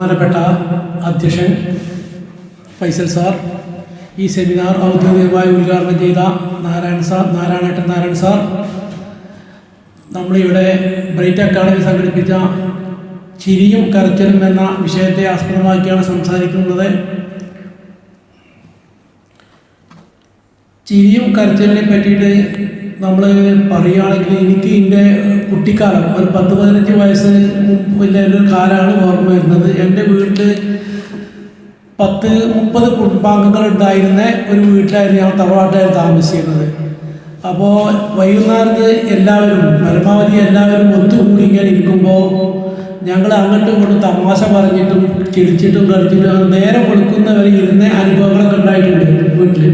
ബഹുമാനപ്പെട്ട അധ്യക്ഷൻ ഫൈസൽ സാർ ഈ സെമിനാർ ഔദ്യോഗികമായി ഉദ്ഘാടനം ചെയ്ത നാരായണ സാർ നാരായണേട്ടൻ നാരായണൻ സാർ നമ്മളിവിടെ ബ്രൈറ്റ് അക്കാഡമി സംഘടിപ്പിച്ച ചിരിയും കരച്ചിലും എന്ന വിഷയത്തെ ആസ്പദമാക്കിയാണ് സംസാരിക്കുന്നത്. ചിരിയും കരച്ചിലിനെ പറ്റിയിട്ട് നമ്മൾ പറയുകയാണെങ്കിൽ എനിക്ക് എന്റെ കുട്ടിക്കാലം ഒരു പത്ത് പതിനഞ്ച് വയസ്സ് മുമ്പിന്റെ ഒരു കാലമാണ് ഓർമ്മ വരുന്നത്. എന്റെ വീട്ടിൽ പത്ത് മുപ്പത് കുടുംബാംഗങ്ങൾ ഉണ്ടായിരുന്ന ഒരു വീട്ടിലായിരുന്നു ഞങ്ങൾ തറവാട്ടിലായിരുന്നു താമസിക്കുന്നത് അപ്പോൾ വൈകുന്നേരത്ത് എല്ലാവരും പരമാവധി എല്ലാവരും ഒത്തുകൂടി ഇങ്ങനെ ഇരിക്കുമ്പോൾ ഞങ്ങൾ അങ്ങോട്ടും ഇങ്ങോട്ടും തമാശ പറഞ്ഞിട്ടും കിടിച്ചിട്ടും കളിച്ചിട്ടും നേരെ കൊടുക്കുന്നവരെ ഇരുന്ന അനുഭവങ്ങളൊക്കെ ഉണ്ടായിട്ടുണ്ട് വീട്ടിൽ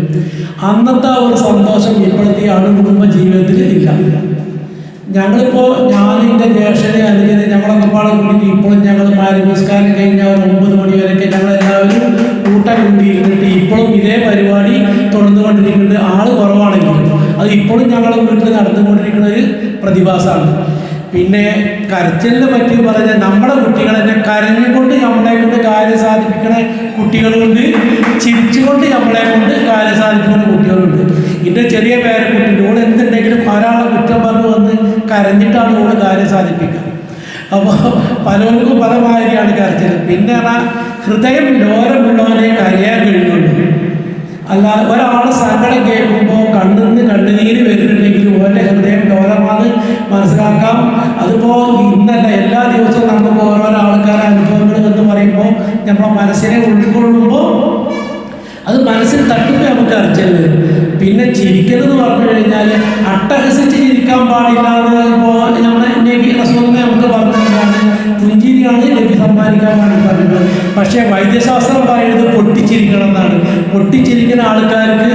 അന്നത്തെ ആ ഒരു സന്തോഷം ഇപ്പോഴത്തെ ആണ് കുടുംബ ജീവിതത്തിൽ ഇല്ല. ഞങ്ങളിപ്പോൾ ഞാൻ എന്റെ ജ്യേഷ്ഠനെ അല്ലെങ്കിൽ ഞങ്ങളൊക്കെ പാടെ കൂടി ഇപ്പോഴും ഞങ്ങൾ മാരി നമസ്കാരം കഴിഞ്ഞ ഒരു ഒമ്പത് മണി വരെയൊക്കെ ഞങ്ങൾ എല്ലാവരും കൂട്ടം കൂട്ടിയിരുന്നിട്ട് ഇപ്പോഴും ഇതേ പരിപാടി തുടർന്നുകൊണ്ടിരിക്കുന്നുണ്ട് ആൾ കുറവാണെങ്കിലും അത് ഇപ്പോഴും ഞങ്ങളുടെ വീട്ടിൽ നടന്നുകൊണ്ടിരിക്കുന്ന ഒരു പ്രതിഭാസമാണ്. പിന്നെ കരച്ചിലിനെ പറ്റി പറഞ്ഞാൽ നമ്മുടെ കുട്ടികൾ തന്നെ കരഞ്ഞുകൊണ്ട് നമ്മളെ കൊണ്ട് കാര്യം സാധിപ്പിക്കണ കുട്ടികളുണ്ട് ചിരിച്ചുകൊണ്ട് നമ്മളെ കൊണ്ട് കാര്യം സാധിക്കുന്ന കുട്ടികളുണ്ട്. എന്റെ ചെറിയ പേരക്കുട്ടിന്റെ ഓൾ എന്തുണ്ടെങ്കിലും ഒരാളെ കുറ്റം പറഞ്ഞു വന്ന് കരഞ്ഞിട്ടാണ് ഓട് കാര്യം സാധിപ്പിക്കുക. അപ്പോൾ പലർക്കും പല മാതിരിയാണ് കരച്ചിൽ. പിന്നെ ആ ഹൃദയം ലോരമുള്ളവരെ കരയാൻ കഴിഞ്ഞുണ്ട് അല്ല ഒരാളെ സങ്കടം കേൾക്കുമ്പോൾ കണ്ണിന്ന് കണ്ണുനീര് വരുന്നുണ്ടെങ്കിൽ ഓരോ ഹൃദയം ലോലമാണ് മനസ്സിലാക്കാം. അതിപ്പോൾ ഇന്നല്ല എല്ലാ ദിവസവും നമുക്ക് ഓരോരോ ആൾക്കാരെ അനുഭവങ്ങൾ എന്ന് പറയുമ്പോൾ നമ്മളെ മനസ്സിനെ ഉൾക്കൊള്ളുമ്പോൾ അത് മനസ്സിൽ തട്ടുമ്പോൾ നമുക്ക് അറിച്ചത് പിന്നെ ചിരിക്കലെന്ന് പറഞ്ഞു കഴിഞ്ഞാൽ അട്ടഹസിച്ച് ചിരിക്കാൻ പാടില്ല എന്ന് ഇപ്പോൾ നമ്മുടെ നബി പറഞ്ഞത്. പക്ഷേ വൈദ്യശാസ്ത്രം പറയുന്നത് പൊട്ടിച്ചിരിക്കണം എന്നാണ് പൊട്ടിച്ചിരിക്കുന്ന ആൾക്കാർക്ക്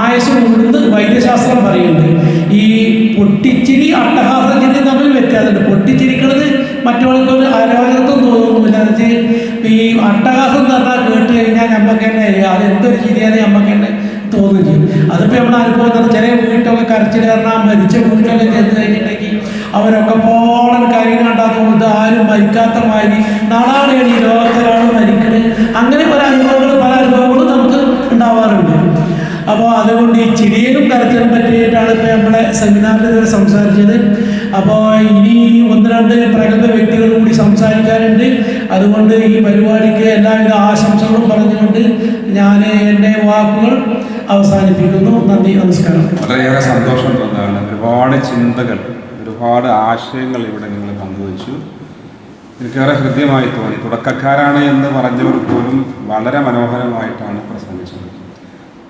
ആയുസ് കൂടുന്നത് വൈദ്യശാസ്ത്രം പറയുന്നുണ്ട്. ഈ പൊട്ടിച്ചിരി അട്ടഹാസം തമ്മിൽ വ്യത്യാസമുണ്ട്. പൊട്ടിച്ചിരിക്കുന്നത് മറ്റുള്ളവർക്ക് ഒരു അരോചകത്വം തോന്നുന്നില്ല. വെച്ചാൽ ഈ അട്ടഹാസം പറഞ്ഞാൽ കേട്ട് കഴിഞ്ഞാൽ നമുക്ക് തന്നെ അത് എന്തൊരു ചിരിയാണ് നമുക്ക് തന്നെ. അതിപ്പോൾ നമ്മൾ അനുഭവം ചില വീട്ടൊക്കെ കരച്ചിൽ കാരണം മരിച്ച വീട്ടിലൊക്കെ ചെന്ന് കഴിഞ്ഞിട്ടുണ്ടെങ്കിൽ അവരൊക്കെ പോളൻ കാര്യം കണ്ടാൽ തോന്നുന്നത് ആരും മരിക്കാത്ത മാതിരി നാളാണ് ഈ ലോകത്തൊരാൾ മരിക്കണത് അങ്ങനെ പല അനുഭവങ്ങൾ പല അനുഭവങ്ങളും നമുക്ക് ഉണ്ടാവാറുണ്ട്. അപ്പോൾ അതുകൊണ്ട് ഈ ചിരിയിലും കരച്ചിലും പറ്റിയിട്ടാണ് ഇപ്പോൾ നമ്മളെ സെമിനാറിൽ സംസാരിച്ചത്. അപ്പോൾ ഇനി ഒന്ന് രണ്ട് പ്രഗത്ഭ വ്യക്തികൾ കൂടി സംസാരിക്കാനുണ്ട്. അതുകൊണ്ട് ഈ പരിപാടിക്ക് എല്ലാവിധ ആശംസകളും പറഞ്ഞുകൊണ്ട് ഞാൻ എന്റെ വാക്കുകൾ അവസാനിപ്പിക്കുന്നു. നന്ദി നമസ്കാരം. വളരെയേറെ സന്തോഷം തോന്നുകയാണ്. ഒരുപാട് ചിന്തകൾ ഒരുപാട് ആശയങ്ങൾ ഇവിടെ നിങ്ങൾ പങ്കുവച്ചു. എനിക്കേറെ ഹൃദ്യമായി തോന്നി. തുടക്കക്കാരാണ് എന്ന് പറഞ്ഞവർ പോലും വളരെ മനോഹരമായിട്ടാണ് പ്രസംഗിച്ചത്.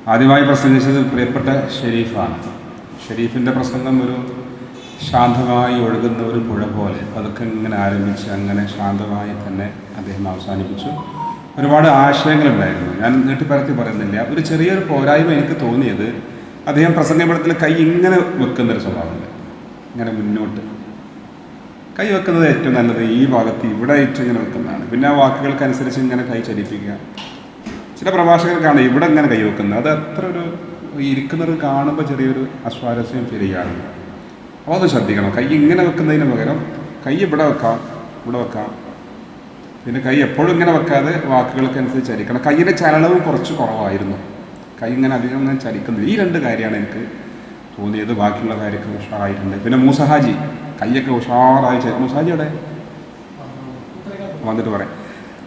ആദ്യമായി പ്രസംഗിച്ചത് പ്രിയപ്പെട്ട ഷെരീഫാണ്. ഷെരീഫിന്റെ പ്രസംഗം ഒരു ശാന്തമായി ഒഴുകുന്ന ഒരു പുഴ പോലെ പതുക്കെ ഇങ്ങനെ ആരംഭിച്ച് അങ്ങനെ ശാന്തമായി തന്നെ അദ്ദേഹം അവസാനിപ്പിച്ചു. ഒരുപാട് ആശയങ്ങളുണ്ടായിരുന്നു. ഞാൻ നീട്ടിപ്പരത്തി പറയുന്നില്ല. ഒരു ചെറിയൊരു പോരായ്മ എനിക്ക് തോന്നിയത് അദ്ദേഹം പ്രസംഗപടത്തിൽ കൈ ഇങ്ങനെ വെക്കുന്നൊരു സ്വഭാവമുണ്ട്. ഇങ്ങനെ മുന്നോട്ട്. കൈ വെക്കുന്നത് ഏറ്റവും നല്ലത് ഈ ഭാഗത്ത് ഇവിടെ ആയിട്ട് ഇങ്ങനെ വെക്കുന്നതാണ്. പിന്നെ ആ വാക്കുകൾക്കനുസരിച്ച് ഇങ്ങനെ കൈ ചലിപ്പിക്കുക. ചില പ്രഭാഷകർക്കാണ് ഇവിടെ ഇങ്ങനെ കൈ വെക്കുന്നത്. അത് അത്ര ഒരു ഇരിക്കുന്നത് കാണുമ്പോൾ ചെറിയൊരു അസ്വാരസ്യം ഫീൽ ചെയ്യാറുണ്ട്. അപ്പോൾ അത് ശ്രദ്ധിക്കണം. കൈ ഇങ്ങനെ വെക്കുന്നതിന് പകരം കൈ ഇവിടെ വെക്കാം ഇവിടെ വെക്കാം. പിന്നെ കൈ എപ്പോഴും ഇങ്ങനെ വെക്കാതെ വാക്കുകൾക്കനുസരിച്ച് ചലിക്കണം കൈയിന്റെ ചലനവും കുറച്ച് കുറവായിരുന്നു. കൈ ഇങ്ങനെ അധികം ഞാൻ ചലിക്കുന്നില്ല. ഈ രണ്ട് കാര്യമാണ് എനിക്ക് തോന്നിയത്. ബാക്കിയുള്ള കാര്യമൊക്കെ ഉഷാറായിട്ടുണ്ട്. പിന്നെ മൂസഹാജി കൈയൊക്കെ ഉഷാറായി ചെ- മൂസഹാജി അവിടെ വന്നിട്ട് പറയാം.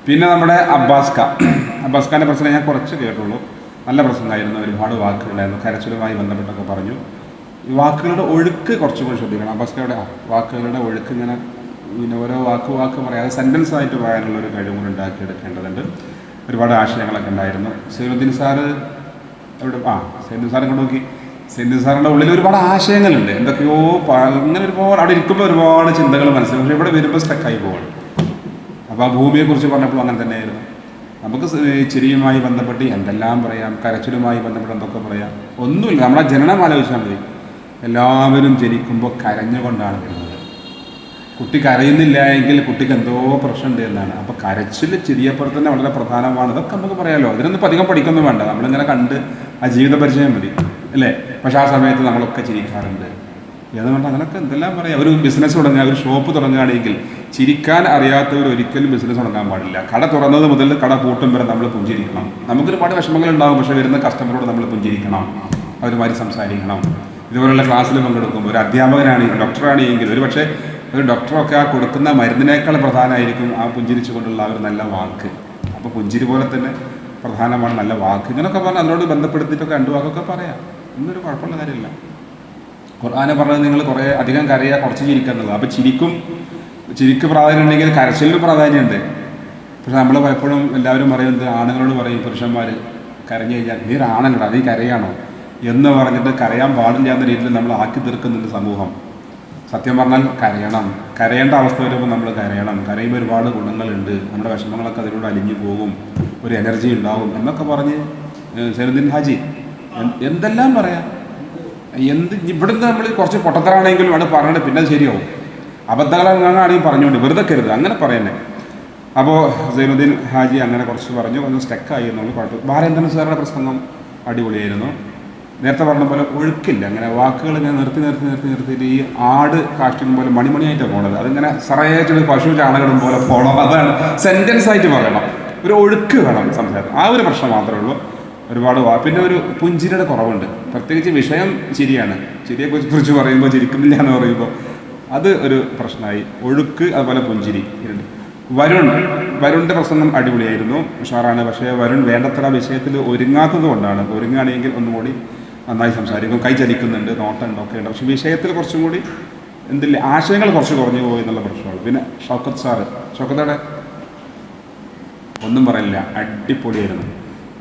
പിന്നെ നമ്മുടെ അബ്ബാസ് ഖാൻ. അബ്ബാസ് ഖാന്റെ പ്രശ്നം ഞാൻ കുറച്ച് കേട്ടുള്ളൂ. നല്ല പ്രസംഗമായിരുന്നു ഒരുപാട് വാക്കുകളായിരുന്നു. കരച്ചിലുമായി ബന്ധപ്പെട്ടൊക്കെ പറഞ്ഞു. വാക്കുകളുടെ ഒഴുക്ക് കുറച്ചും കൂടി ശ്രദ്ധിക്കണം. ആ, വാക്കുകളുടെ ഒഴുക്ക് ഇങ്ങനെ പിന്നെ ഓരോ വാക്ക് വാക്ക് പറയാതെ സെന്റൻസ് ആയിട്ട് പറയാനുള്ള ഒരു കഴിവും കൂടി ഉണ്ടാക്കിയെടുക്കേണ്ടതുണ്ട്. ഒരുപാട് ആശയങ്ങളൊക്കെ ഉണ്ടായിരുന്നു. സൈനുദ്ദീൻ സാറ് അവിടെ ആ സൈനുദ്ദീൻ സാറെ കൊണ്ട് നോക്കി. സൈനുദ്ദീൻ സാറിന്റെ ഉള്ളിൽ ഒരുപാട് ആശയങ്ങളുണ്ട്. എന്തൊക്കെയോ അങ്ങനെ ഒരുപാട് അവിടെ ഇരിക്കുമ്പോൾ ഒരുപാട് ചിന്തകൾ മനസ്സിലാവും. പക്ഷേ ഇവിടെ വരുമ്പോൾ സ്റ്റക്കായി പോവാണ്. അപ്പോൾ ആ ഭൂമിയെക്കുറിച്ച് പറഞ്ഞപ്പോൾ അങ്ങനെ തന്നെയായിരുന്നു. നമുക്ക് ചിരിയുമായി ബന്ധപ്പെട്ട് എന്തെല്ലാം പറയാം കരച്ചിലുമായി ബന്ധപ്പെട്ട് എന്തൊക്കെ പറയാം ഒന്നുമില്ല. നമ്മളെ ജനനം ആലോചിച്ചാൽ മതി. എല്ലാവരും ജനിക്കുമ്പോൾ കരഞ്ഞുകൊണ്ടാണ് വരുന്നത്. കുട്ടി കരയുന്നില്ല എങ്കിൽ കുട്ടിക്ക് എന്തോ പ്രശ്നമുണ്ട് എന്നാണ്. അപ്പോൾ കരച്ചിൽ ചിരിയപ്പുറത്ത് തന്നെ വളരെ പ്രധാനമാണ്. ഇതൊക്കെ നമുക്ക് പറയാമല്ലോ അതിനൊന്നും അധികം പഠിക്കൊന്നും വേണ്ട. നമ്മളിങ്ങനെ കണ്ട് ആ ജീവിത പരിചയം മതി. അല്ലേ? പക്ഷേ ആ സമയത്ത് നമ്മളൊക്കെ ചിരിക്കാറുണ്ട്. ഏതുകൊണ്ട് അങ്ങനൊക്കെ എന്തെല്ലാം പറയാം. ഒരു ബിസിനസ് തുടങ്ങുക ഒരു ഷോപ്പ് തുടങ്ങുകയാണെങ്കിൽ ചിരിക്കാൻ അറിയാത്തവർ ഒരിക്കലും ബിസിനസ് തുടങ്ങാൻ പാടില്ല. കട തുറന്നത് മുതൽ കട പൂട്ടും വരെ നമ്മൾ പുഞ്ചിരിക്കണം. നമുക്കൊരുപാട് വിഷമങ്ങൾ ഉണ്ടാകും പക്ഷേ വരുന്ന കസ്റ്റമറോട് നമ്മൾ പുഞ്ചിരിക്കണം. അവരുമായി സംസാരിക്കണം. ഇതുപോലുള്ള ക്ലാസ്സിൽ പങ്കെടുക്കുമ്പോൾ ഒരു അധ്യാപകനാണെങ്കിൽ ഡോക്ടറാണെങ്കിൽ ഒരു പക്ഷേ ഒരു ഡോക്ടറൊക്കെ ആ കൊടുക്കുന്ന മരുന്നിനേക്കാൾ പ്രധാനമായിരിക്കും ആ പുഞ്ചിരിച്ചുകൊണ്ടുള്ള ഒരു നല്ല വാക്ക്. അപ്പോൾ പുഞ്ചിരി പോലെ തന്നെ പ്രധാനമാണ് നല്ല വാക്ക്. ഇങ്ങനെയൊക്കെ പറഞ്ഞാൽ അതിനോട് ബന്ധപ്പെടുത്തിയിട്ടൊക്കെ രണ്ടു വാക്കൊക്കെ പറയാം. ഇന്നൊരു കുഴപ്പമുള്ള കാര്യമില്ല. ഖുർആാനെ പറഞ്ഞത് നിങ്ങൾ കുറേ അധികം കരയുക കുറച്ച് ചിരിക്കുക എന്നുള്ളത്. അപ്പോൾ ചിരിക്കും ചിരിക്ക് പ്രാധാന്യം ഉണ്ടെങ്കിൽ കരച്ചിലിന് പ്രാധാന്യമുണ്ട് പക്ഷെ നമ്മൾ പലപ്പോഴും എല്ലാവരും പറയുന്നത് ആണുങ്ങളോട് പറയും പുരുഷന്മാർ കരഞ്ഞു കഴിഞ്ഞാൽ നീ ആണല്ലടാ നീ കരയാണോ? എന്ന് പറഞ്ഞിട്ട് കരയാൻ പാടില്ല എന്ന രീതിയിൽ നമ്മൾ ആക്കി തീർക്കുന്നുണ്ട് സമൂഹം. സത്യം പറഞ്ഞാൽ കരയണം. കരയേണ്ട അവസ്ഥ വരുമ്പോൾ നമ്മൾ കരയണം. കരയുമ്പോൾ ഒരുപാട് ഗുണങ്ങളുണ്ട്. നമ്മുടെ വിഷമങ്ങളൊക്കെ അതിലൂടെ അലിഞ്ഞു പോകും. ഒരു എനർജി ഉണ്ടാവും എന്നൊക്കെ പറഞ്ഞ് സൈനുദ്ദീൻ ഹാജി എന്തെല്ലാം പറയാം? എന്ത് ഇവിടുന്ന് നമ്മൾ കുറച്ച് പൊട്ടത്തരാണെങ്കിലും ആണ് പറയണത് പിന്നെ ശരിയാവും. അബദ്ധങ്ങളാണെങ്കിൽ പറഞ്ഞുകൊണ്ട് വെറുതെ കരുത് അങ്ങനെ പറയുന്നത് അപ്പോൾ സൈനുദ്ദീൻ ഹാജി അങ്ങനെ കുറച്ച് പറഞ്ഞു. ഒന്ന് സ്റ്റക്കായി എന്നുള്ള കുഴപ്പം. ബാലേന്ദ്രൻ സാറുടെ പ്രസംഗം അടിപൊളിയായിരുന്നു. നേരത്തെ പറഞ്ഞ പോലെ ഒഴുക്കില്ല. അങ്ങനെ വാക്കുകൾ ഇങ്ങനെ നിർത്തി നിർത്തി നിർത്തി നിർത്തിയിട്ട് ഈ ആട് കാഷ്ടിക്കും പോലെ മണിമണിയായിട്ടാണ് പോണത്. അതിങ്ങനെ സറയായിട്ട് പശു ചാണകം പോലെ പോകണം അതാണ് സെന്റൻസ് ആയിട്ട് പറയണം. ഒരു ഒഴുക്ക് വേണം സംസാരം ആ ഒരു പ്രശ്നം മാത്രമേ ഉള്ളൂ. ഒരുപാട് വാ പിന്നെ ഒരു പുഞ്ചിരിയുടെ കുറവുണ്ട്. പ്രത്യേകിച്ച് വിഷയം ചിരിയാണ്. ചിരിയെ കുറിച്ച് പറയുമ്പോൾ ചിരിക്കുന്നില്ല എന്ന് പറയുമ്പോൾ അത് ഒരു പ്രശ്നമായി. ഒഴുക്ക് അതുപോലെ പുഞ്ചിരി ഇരുണ്ട്. വരുൺ. വരുണിന്റെ പ്രസംഗം അടിപൊളിയായിരുന്നു. ഉഷാറാണ്. പക്ഷേ വരുൺ വേണ്ടത്ര വിഷയത്തിൽ ഒരുങ്ങാത്തത് കൊണ്ടാണ് ഒരുങ്ങുകയാണെങ്കിൽ ഒന്നും കൂടി നന്നായി സംസാരിക്കും കൈ ചലിക്കുന്നുണ്ട്. നോട്ടുണ്ട് ഒക്കെ ഉണ്ട്. പക്ഷെ വിഷയത്തിൽ കുറച്ചും കൂടി എന്തില്ല ആശയങ്ങൾ കുറച്ച് കുറഞ്ഞു പോയി എന്നുള്ള പ്രശ്നമാണ് പിന്നെ ഷൗക്കത്ത് സാറ്. ഷൗക്കത്തോടെ ഒന്നും പറയില്ല. അടിപൊളിയായിരുന്നു.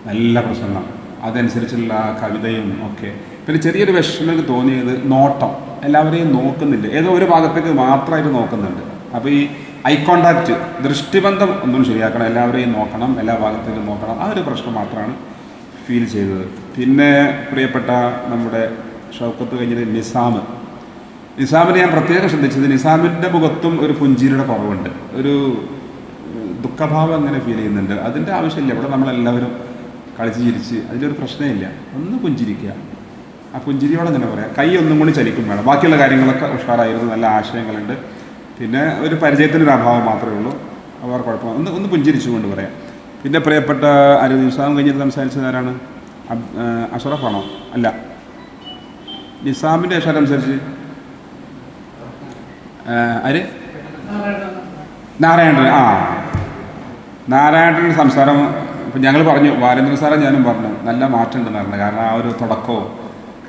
നല്ല പ്രസംഗം. അതനുസരിച്ചുള്ള കവിതയും ഒക്കെ. പിന്നെ ചെറിയൊരു വിഷമം തോന്നിയത് നോട്ടം. എല്ലാവരെയും നോക്കുന്നില്ല. ഏതോ ഒരു ഭാഗത്തേക്ക് മാത്രമായിട്ട് നോക്കുന്നുണ്ട്. അപ്പോൾ ഈ ഐ കോണ്ടാക്റ്റ് ദൃഷ്ടിബന്ധം ഒന്നും ശരിയാക്കണം. എല്ലാവരെയും നോക്കണം. എല്ലാ ഭാഗത്തേക്കും നോക്കണം. ആ ഒരു പ്രശ്നം മാത്രമാണ് ഫീൽ ചെയ്തത്. പിന്നെ പ്രിയപ്പെട്ട നമ്മുടെ ഷൗക്കത്ത് കഴിഞ്ഞത് നിസാം. നിസാമിനെ ഞാൻ പ്രത്യേകം ശ്രദ്ധിച്ചത് നിസാമിന്റെ മുഖത്തും ഒരു പുഞ്ചിരിയുടെ കുറവുണ്ട്. ഒരു ദുഃഖഭാവം അങ്ങനെ ഫീൽ ചെയ്യുന്നുണ്ട്. അതിന്റെ ആവശ്യമില്ല. ഇവിടെ നമ്മളെല്ലാവരും കളിച്ച് ചിരിച്ച് അതിലൊരു പ്രശ്നമില്ല. ഒന്ന് പുഞ്ചിരിക്കുക. ആ പുഞ്ചിരിയോടെ തന്നെ പറയാം. കൈ ഒന്നും കൂടി ചലിക്കും വേണം. ബാക്കിയുള്ള കാര്യങ്ങളൊക്കെ ഉഷാറായിരുന്നു. നല്ല ആശയങ്ങളുണ്ട്. പിന്നെ ഒരു പരിചയത്തിനൊരു അഭാവം മാത്രമേ ഉള്ളൂ. അവർ കുഴപ്പമില്ല. ഒന്ന് ഒന്ന് പുഞ്ചിരിച്ചുകൊണ്ട് പറയാം. പിന്നെ പ്രിയപ്പെട്ട അരു നിസാം കഴിഞ്ഞിട്ട് സംസാരിച്ചത് ആരാണ് അഷറഫാണോ? അല്ല. നിസാമിന്റെ അക്ഷരം അനുസരിച്ച് ആര്? നാരായണൻ. ആ. നാരായണന്റെ സംസാരം ഇപ്പം ഞങ്ങൾ പറഞ്ഞു ബാലേന്ദ്രൻ സാറെ ഞാനും പറഞ്ഞു. നല്ല മാറ്റം പറഞ്ഞു കാരണം ആ ഒരു തുടക്കവും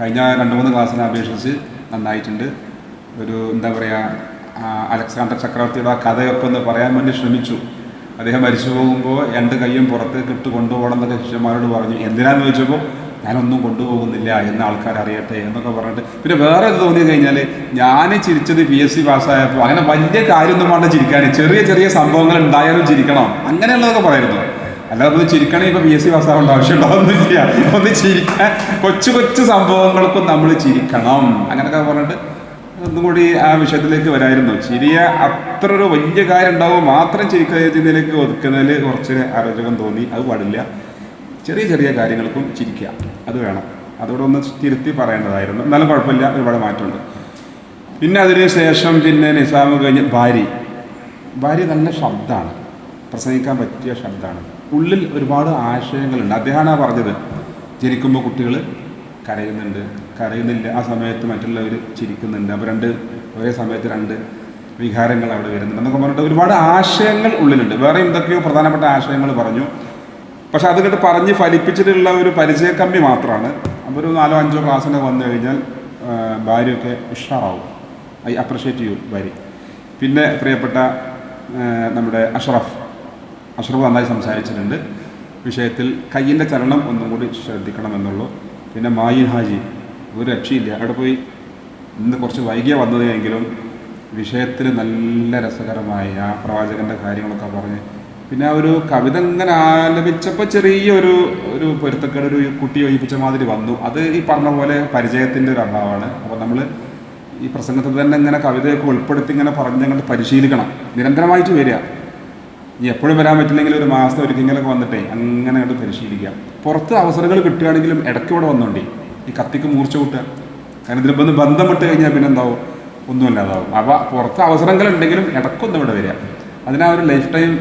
കഴിഞ്ഞ രണ്ട് മൂന്ന് ക്ലാസ്സിനെ അപേക്ഷിച്ച് നന്നായിട്ടുണ്ട്. ഒരു എന്താ പറയുക അലക്സാണ്ടർ ചക്രവർത്തിയുടെ ആ കഥയൊക്കെ ഒന്ന് പറയാൻ വേണ്ടി ശ്രമിച്ചു. അദ്ദേഹം മരിച്ചു പോകുമ്പോൾ രണ്ട് കൈയും പുറത്തേക്ക് ഇട്ട് കൊണ്ടുപോകണം എന്നൊക്കെ ശിഷ്യന്മാരോട് പറഞ്ഞു. എന്തിനാന്ന് ചോദിച്ചപ്പോൾ ഞാനൊന്നും കൊണ്ടുപോകുന്നില്ല എന്ന് ആൾക്കാർ അറിയട്ടെ എന്നൊക്കെ പറഞ്ഞിട്ട്. പിന്നെ വേറെ ഇത് തോന്നി കഴിഞ്ഞാൽ ഞാൻ ചിരിച്ചത് പി എസ് സി പാസ്സായപ്പോൾ അങ്ങനെ വലിയ കാര്യമൊന്നും വേണ്ട ചിരിക്കാൻ ചെറിയ ചെറിയ സംഭവങ്ങൾ ഉണ്ടായാലും ചിരിക്കണം. അങ്ങനെയുള്ളതൊക്കെ പറയുന്നു. അല്ലാതെ ഒന്ന് ചിരിക്കണേ ഇപ്പൊ പി എസ് സി പാസ്സാവേണ്ട ആവശ്യമുണ്ടോ ഒന്നുമില്ല ഒന്ന് ചിരിക്കാൻ കൊച്ചു കൊച്ചു സംഭവങ്ങൾക്കും നമ്മൾ ചിരിക്കണം. അങ്ങനെയൊക്കെ പറഞ്ഞിട്ട് ഒന്നും കൂടി ആ വിഷയത്തിലേക്ക് വരായിരുന്നു. ചിരിയ അത്ര ഒരു വലിയ കാര്യം ഉണ്ടാവും മാത്രം ചിരിക്കുന്നതിലേക്ക് ഒതുക്കുന്നതിൽ കുറച്ച് അരോചകം തോന്നി. അത് പാടില്ല. ചെറിയ ചെറിയ കാര്യങ്ങൾക്കും ചിരിക്കുക. അത് വേണം. അതോടെ ഒന്ന് തിരുത്തി പറയേണ്ടതായിരുന്നു. എന്നാലും കുഴപ്പമില്ല. ഒരുപാട് മാറ്റമുണ്ട്. പിന്നെ അതിന് ശേഷം പിന്നെ നിസാമ് കഴിഞ്ഞ് ഭാര്യ. ഭാര്യ നല്ല ശബ്ദമാണ്. പ്രസംഗിക്കാൻ പറ്റിയ ശബ്ദമാണ്. ഉള്ളിൽ ഒരുപാട് ആശയങ്ങളുണ്ട്. അദ്ദേഹമാണ് പറഞ്ഞത്. ജനിക്കുമ്പോൾ കുട്ടികൾ കരയുന്നുണ്ട്. കരയുന്നില്ല. ആ സമയത്ത് മറ്റുള്ളവർ ചിരിക്കുന്നുണ്ട്. അപ്പോൾ രണ്ട് ഒരേ സമയത്ത് രണ്ട് വികാരങ്ങൾ അവിടെ വരുന്നുണ്ട് എന്നൊക്കെ പറഞ്ഞിട്ട് ഒരുപാട് ആശയങ്ങൾ ഉള്ളിലുണ്ട്. വേറെ എന്തൊക്കെയോ പ്രധാനപ്പെട്ട ആശയങ്ങൾ പറഞ്ഞു. പക്ഷെ അത് കേട്ട് പറഞ്ഞ് ഫലിപ്പിച്ചിട്ടുള്ള ഒരു പരിചയക്കമ്മി മാത്രമാണ് അപ്പോൾ ഒരു നാലോ അഞ്ചോ ക്ലാസ്സിനൊക്കെ വന്നു കഴിഞ്ഞാൽ ഭാര്യയൊക്കെ ഉഷാറാവും. ഐ അപ്രിഷ്യേറ്റ് യു ഭാര്യ. പിന്നെ പ്രിയപ്പെട്ട നമ്മുടെ അഷ്റഫ്. അഷ്റഫ് നന്നായി സംസാരിച്ചിട്ടുണ്ട്. വിഷയത്തിൽ കയ്യിന്റെ ചലനം ഒന്നും കൂടി ശ്രദ്ധിക്കണമെന്നുള്ളൂ. പിന്നെ മായിൻ ഹാജി. ഒരു രക്ഷയില്ല. അവിടെ പോയി ഇന്ന് കുറച്ച് വൈകിയ വന്നതെങ്കിലും വിഷയത്തിൽ നല്ല രസകരമായ ആ പ്രവാചകന്റെ കാര്യങ്ങളൊക്കെ പറഞ്ഞ് പിന്നെ ആ ഒരു കവിത ഇങ്ങനെ ആലപിച്ചപ്പോൾ ചെറിയൊരു ഒരു പൊരുത്തക്കേട് ഒരു കുട്ടി ഒഴിപ്പിച്ച മാതിരി വന്നു. അത് ഈ പറഞ്ഞ പോലെ പരിചയത്തിന്റെ ഒരു അഭാവമാണ്. അപ്പോൾ നമ്മൾ ഈ പ്രസംഗത്തിൽ തന്നെ ഇങ്ങനെ കവിതയൊക്കെ ഉൾപ്പെടുത്തി ഇങ്ങനെ പറഞ്ഞങ്ങോട്ട് പരിശീലിക്കണം. നിരന്തരമായിട്ട് വരിക. ഇനി എപ്പോഴും വരാൻ പറ്റില്ലെങ്കിൽ ഒരു മാസത്തെ ഒരിക്കലെങ്കിലൊക്കെ വന്നിട്ടേ അങ്ങനെ അങ്ങോട്ട് പരിശീലിക്കുക. പുറത്ത് അവസരങ്ങൾ കിട്ടുകയാണെങ്കിലും ഇടയ്ക്ക് ഇവിടെ ഈ കത്തിക്ക് മൂർച്ച കൂട്ടുക. കാരണം ഇതിലിപ്പോൾ ഒന്ന് ബന്ധം വിട്ട് കഴിഞ്ഞാൽ പിന്നെ എന്താവും? ഒന്നുമില്ലാതാവും. അപ്പോൾ പുറത്ത് അവസരങ്ങളുണ്ടെങ്കിലും ഇടക്കൊന്നും ഇവിടെ വരിക. അതിനാ ഒരു ലൈഫ് ടൈം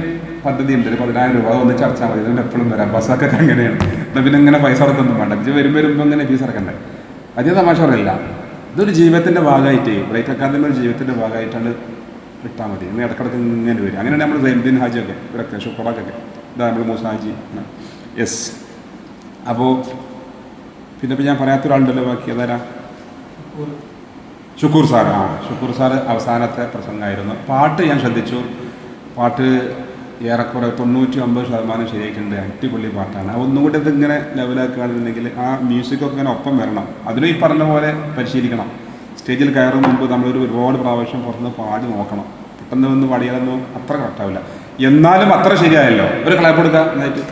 പദ്ധതി ഉണ്ട്. ഒരു പതിനായിരം രൂപ ഒന്ന് ചർച്ച മതി. ഇതിന് എപ്പോഴും വരാം. ബസ്സൊക്കെ അങ്ങനെയാണ്. എന്നാൽ പിന്നെ ഇങ്ങനെ പൈസ അടക്കൊന്നും വേണ്ട. ഇത് വരും വരുമ്പോൾ ഇങ്ങനെ ഫീസ് അടക്കണ്ടേ? അതിന് തമാശ പറയില്ല. ഇതൊരു ജീവിതത്തിന്റെ ഭാഗമായിട്ട്. ബ്രേക്ക് അക്കാദമി ഒരു ജീവിതത്തിന്റെ ഭാഗമായിട്ടാണ് ഇട്ടാൽ മതി. ഇന്ന് ഇടക്കിടക്ക് ഇങ്ങനെ വരും അങ്ങനെയാണ് നമ്മൾ സൈനുദ്ദീൻ ഹാജിയൊക്കെ ഇവരൊക്കെ ഷുക്കറാക്കൊക്കെ ഇതാ നമ്മൾ മൂസാജി യെസ്. അപ്പോൾ പിന്നെ ഇപ്പം ഞാൻ പറയാത്ത ഒരാളുണ്ടല്ലോ ബാക്കി അതാരാ? ഷുക്കൂർ സാർ. ആ ഷുക്കൂർ സാർ അവസാനത്തെ പ്രസംഗമായിരുന്നു. പാട്ട് ഞാൻ ശ്രദ്ധിച്ചു. പാട്ട് ഏറെക്കുറെ തൊണ്ണൂറ്റി ഒമ്പത് ശതമാനം ശരിയായിട്ടുണ്ട്. അടിപൊളി പാട്ടാണ്. ഒന്നും കൂടി ഇതിങ്ങനെ ലെവലാക്കുകയാണെന്നുണ്ടെങ്കിൽ ആ മ്യൂസിക്കൊക്കെ ഇങ്ങനെ ഒപ്പം വരണം. അതിനും ഈ പറഞ്ഞ പോലെ പരിശീലിക്കണം. സ്റ്റേജിൽ കയറും മുമ്പ് നമ്മളൊരു ഒരുപാട് പ്രാവശ്യം പുറത്തുനിന്ന് പാടി നോക്കണം. പെട്ടെന്ന് ഒന്ന് പാടിയാലൊന്നും അത്ര കറക്റ്റാവില്ല. എന്നാലും അത്ര ശരിയായല്ലോ. ഒരു ക്ലാപ്പ് കൊടുക്കുക എന്നായിട്ട്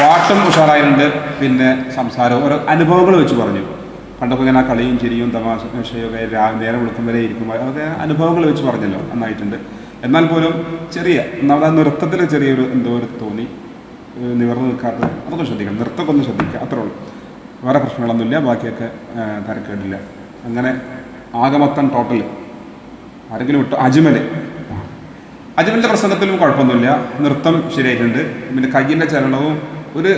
പാട്ടും ഉഷാറായിട്ടുണ്ട്. പിന്നെ സംസാരവും ഓരോ അനുഭവങ്ങൾ വെച്ച് പറഞ്ഞു. പണ്ടൊക്കെ ഇങ്ങനെ കളിയും ചിരിയും തമാശ വിഷയമൊക്കെ രാ നേരം വരെ ഇരിക്കുമ്പോൾ അതൊക്കെ അനുഭവങ്ങൾ വെച്ച് പറഞ്ഞല്ലോ നന്നായിട്ടുണ്ട്. എന്നാൽ പോലും ചെറിയ ഒന്നാമത് ആ നൃത്തത്തിൽ ചെറിയൊരു എന്തോ ഒരു തോന്നി നിവർന്നു നിൽക്കാത്തത്. അതൊക്കെ ശ്രദ്ധിക്കണം. നൃത്തമൊക്കെ ഒന്ന് ശ്രദ്ധിക്കുക അത്രേ ഉള്ളൂ. വേറെ പ്രശ്നങ്ങളൊന്നുമില്ല ബാക്കിയൊക്കെ തരക്കേടില്ല. അങ്ങനെ ആകെ ടോട്ടൽ ആരെങ്കിലും വിട്ടു? അജ്മൽ അജ്മലിന്റെ പ്രസംഗത്തിലും കുഴപ്പമൊന്നുമില്ല. നൃത്തം ശരിയായിട്ടുണ്ട്. പിന്നെ കയ്യിന്റെ ചലനവും ഒരു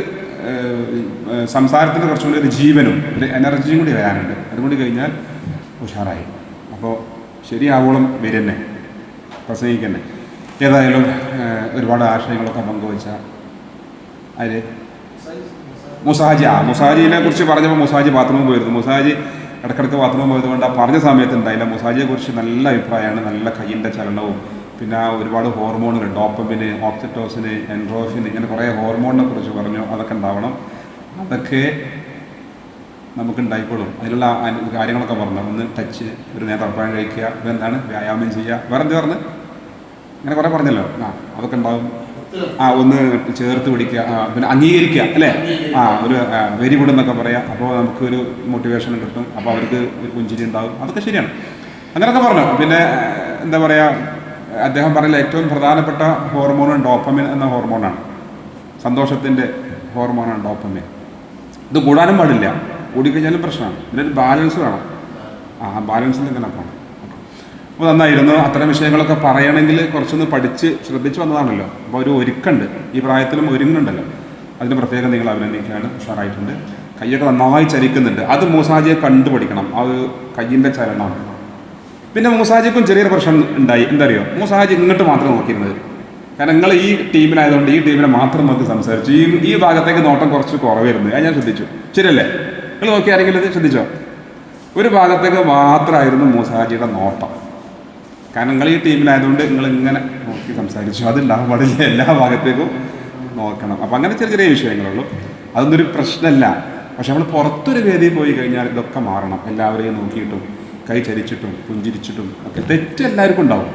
സംസാരത്തിന് കുറച്ചുകൂടി ഒരു ജീവനും ഒരു എനർജിയും കൂടി വരാനുണ്ട്. അതും കൂടി കഴിഞ്ഞാൽ ഉഷാറായി. അപ്പോൾ ശരിയാവോളം വരുന്നെ പ്രസംഗിക്കന്നെ. ഏതായാലും ഒരുപാട് ആശയങ്ങളൊക്കെ പങ്കുവച്ച അതിൽ മുസാജി. ആ മുസാജിനെ കുറിച്ച് പറഞ്ഞപ്പോൾ മുസാജി ബാത്റൂമിൽ പോയിരുന്നു. മുസാജി ഇടക്കിടക്ക് ബാത്റൂമിൽ പോയതുകൊണ്ട് ആ പറഞ്ഞ സമയത്ത് ഉണ്ടായില്ല മുസാജിയെ കുറിച്ച് നല്ല അഭിപ്രായമാണ് നല്ല കയ്യിന്റെ ചലനവും പിന്നെ ഒരുപാട് ഹോർമോണുകൾ ഡോപ്പമിന് ഓക്സിറ്റോസിന് എൻഡ്രോഫിന് ഇങ്ങനെ കുറേ ഹോർമോണിനെ കുറിച്ച് പറഞ്ഞു അതൊക്കെ ഉണ്ടാവണം. അതൊക്കെ നമുക്ക് ഉണ്ടായിക്കോളും അതിലുള്ള കാര്യങ്ങളൊക്കെ പറഞ്ഞു. ഒന്ന് ടച്ച് ഒരു നേരം അഭിപ്രായം കഴിക്കുക എന്താണ് വ്യായാമം ചെയ്യുക. വേറെ എന്ത് പറഞ്ഞ്? അങ്ങനെ കുറേ പറഞ്ഞല്ലോ. ആ അതൊക്കെ ഉണ്ടാവും. ആ ഒന്ന് ചേർത്ത് പിടിക്കുക. പിന്നെ അംഗീകരിക്കുക അല്ലേ? ആ ഒരു വെരി ഗുഡ് എന്നൊക്കെ പറയാം. അപ്പോൾ നമുക്കൊരു മോട്ടിവേഷൻ കിട്ടും. അപ്പോൾ അവർക്ക് ഒരു പുഞ്ചിരി ഉണ്ടാവും. അതൊക്കെ ശരിയാണ്. അങ്ങനെയൊക്കെ പറഞ്ഞു. പിന്നെ എന്താ പറയുക അദ്ദേഹം പറഞ്ഞ ഏറ്റവും പ്രധാനപ്പെട്ട ഹോർമോൺ ഡോപ്പമിൻ എന്ന ഹോർമോണാണ് സന്തോഷത്തിന്റെ ഹോർമോണാണ് ഡോപ്പമിൻ ഇത് കൂടാനും പാടില്ല. കൂടിക്കഴിഞ്ഞാലും പ്രശ്നമാണ്. ഇതിനൊരു ബാലൻസ് വേണം. ആ ബാലൻസിൽ ഇങ്ങനെ പോകണം അപ്പോൾ നന്നായിരുന്നു. അത്തരം വിഷയങ്ങളൊക്കെ പറയണമെങ്കിൽ കുറച്ചൊന്ന് പഠിച്ച് ശ്രദ്ധിച്ച് വന്നതാണല്ലോ. അപ്പോൾ ഒരു ഒരുക്കുണ്ട്. ഈ പ്രായത്തിലും ഒരുങ്ങുന്നുണ്ടല്ലോ. അതിന് പ്രത്യേകം നിങ്ങൾ അഭിനന്ദിക്കുകയാണ്. ഉഷാറായിട്ടുണ്ട്. കൈയൊക്കെ നന്നായി ചലിക്കുന്നുണ്ട്. അത് മൂസാജിയെ കണ്ടു പഠിക്കണം അത് കയ്യിന്റെ ചലനമാണ്. പിന്നെ മൂസാജിക്കും ചെറിയൊരു പ്രശ്നം ഉണ്ടായി. എന്താ അറിയോ മൂസാജി ഇങ്ങോട്ട് മാത്രം നോക്കിയിരുന്നത്. കാരണം നിങ്ങൾ ഈ ടീമിലായതുകൊണ്ട് ഈ ടീമിനെ മാത്രം നോക്കി സംസാരിച്ചു. ഈ ഈ ഭാഗത്തേക്ക് നോട്ടം കുറച്ച് കുറവായിരുന്നു. അത് ഞാൻ ശ്രദ്ധിച്ചു. ശരിയല്ലേ? നിങ്ങൾ നോക്കി ആരെങ്കിലും ഇത് ശ്രദ്ധിച്ചോ? ഒരു ഭാഗത്തേക്ക് മാത്രമായിരുന്നു മൂസാജിയുടെ നോട്ടം. കാരണം നിങ്ങൾ ഈ ടീമിലായതുകൊണ്ട് നിങ്ങൾ ഇങ്ങനെ നോക്കി സംസാരിച്ചു. അത് ഉണ്ടാകാൻ പാടില്ല. എല്ലാ ഭാഗത്തേക്കും നോക്കണം. അപ്പം അങ്ങനെ ചെറിയ ചെറിയ വിഷയങ്ങളുള്ളൂ. അതൊന്നൊരു പ്രശ്നമല്ല. പക്ഷെ നമ്മൾ പുറത്തൊരു വേദിയിൽ പോയി കഴിഞ്ഞാൽ ഇതൊക്കെ മാറണം. എല്ലാവരെയും നോക്കിയിട്ടും കൈ ചരിച്ചിട്ടും പുഞ്ചിരിച്ചിട്ടും ഒക്കെ തെറ്റ് എല്ലാവർക്കും ഉണ്ടാവും.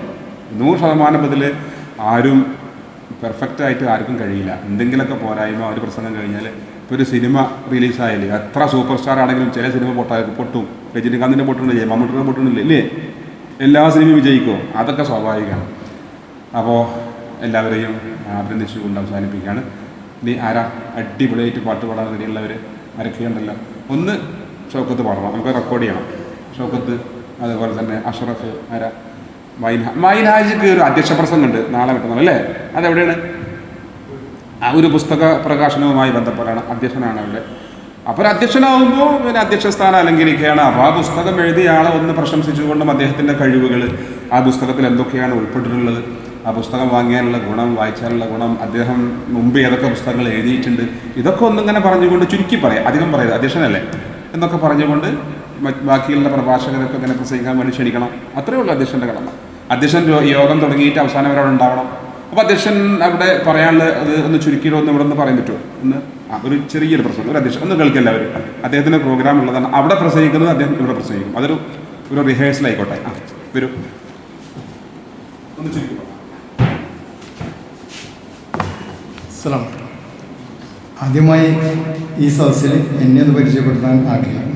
നൂറ് ശതമാനം അതിൽ ആരും പെർഫെക്റ്റ് ആയിട്ട് ആർക്കും കഴിയില്ല. എന്തെങ്കിലുമൊക്കെ പോരായ്മ ഒരു പ്രസംഗം കഴിഞ്ഞാൽ ഇപ്പോൾ ഒരു സിനിമ റിലീസായാലേ എത്ര സൂപ്പർ സ്റ്റാർ ആണെങ്കിലും ചില സിനിമ പൊട്ടാ പൊട്ടും. രജനീകാന്തിന്റെ പൊട്ടുന്നില്ലേ മമ്മൂട്ടിയുടെ പൊട്ടുന്നില്ലേ ഇല്ലേ? എല്ലാ സിനിമയും വിജയിക്കുമോ അതൊക്കെ സ്വാഭാവികമാണ്. അപ്പോൾ എല്ലാവരെയും അഭിനന്ദിച്ചുകൊണ്ട് അവസാനിപ്പിക്കുകയാണ്. ഇനി ആരാ അടിപൊളിയായിട്ട് പാട്ട് പാടാൻ റെഡിയുള്ളവർ ആരൊക്കെയുണ്ടല്ലോ? ഒന്ന് ചോക്കത്ത് പാടണം. നമുക്ക് റെക്കോർഡ് ചെയ്യണം. ഷൗക്കത്ത് അതുപോലെ തന്നെ അഷറഫ് ആരാ മൈൻ മൈൻ ഹാജിക്ക് ഒരു അധ്യക്ഷ പ്രസംഗമുണ്ട് നാളെ കിട്ടുന്നത് അല്ലേ? അതെവിടെയാണ്? ആ ഒരു പുസ്തക പ്രകാശനവുമായി ബന്ധപ്പെട്ടാണ് അധ്യക്ഷനാണ് അവിടെ. അപ്പോൾ ഒരു അധ്യക്ഷനാവുമ്പോൾ പിന്നെ അധ്യക്ഷ സ്ഥാനം അലങ്കരിക്കുകയാണ്. അപ്പോൾ ആ പുസ്തകം എഴുതിയ ആളെ ഒന്ന് പ്രശംസിച്ചുകൊണ്ടും അദ്ദേഹത്തിന്റെ കഴിവുകൾ ആ പുസ്തകത്തിൽ എന്തൊക്കെയാണ് ഉൾപ്പെട്ടിട്ടുള്ളത് ആ പുസ്തകം വാങ്ങിയാനുള്ള ഗുണം വായിച്ചാലുള്ള ഗുണം അദ്ദേഹം മുമ്പ് ഏതൊക്കെ പുസ്തകങ്ങൾ എഴുതിയിട്ടുണ്ട് ഇതൊക്കെ ഒന്നിങ്ങനെ പറഞ്ഞുകൊണ്ട് ചുരുക്കി പറയാം. അധികം പറയരുത്. അധ്യക്ഷനല്ലേ? എന്നൊക്കെ പറഞ്ഞുകൊണ്ട് ബാക്കിയുള്ള പ്രഭാഷകരൊക്കെ ഇങ്ങനെ പ്രസംഗിക്കാൻ വേണ്ടി ക്ഷണിക്കണം. അത്രയേ ഉള്ളൂ അധ്യക്ഷന്റെ കടമ. അധ്യക്ഷൻ യോഗം തുടങ്ങിയിട്ട് അവസാനം വരെ ഉണ്ടാവണം. അപ്പോൾ അധ്യക്ഷൻ അവിടെ പറയാനുള്ള അത് ഒന്ന് ചുരുക്കിയിട്ടോ ഒന്ന് ഇവിടെ ഒന്ന് പറയാൻ പറ്റുമോ? ഒന്ന് ഒരു ചെറിയൊരു പ്രശ്നം. ഒരു അധ്യക്ഷൻ ഒന്ന് കേൾക്കില്ല അവർ അദ്ദേഹത്തിന്റെ പ്രോഗ്രാം ഉള്ളതാണ്. അവിടെ പ്രസംഗിക്കുന്നത് അദ്ദേഹം ഇവിടെ പ്രസംഗിക്കും. അതൊരു ഒരു റിഹേഴ്സൽ ആയിക്കോട്ടെ. ആ വരൂ. ഒന്ന് ചുരുക്കി ആദ്യമായി ഈ സദസ്സിൽ എന്നെ ഒന്ന് പരിചയപ്പെടുത്താൻ ആഗ്രഹിക്കുന്നു.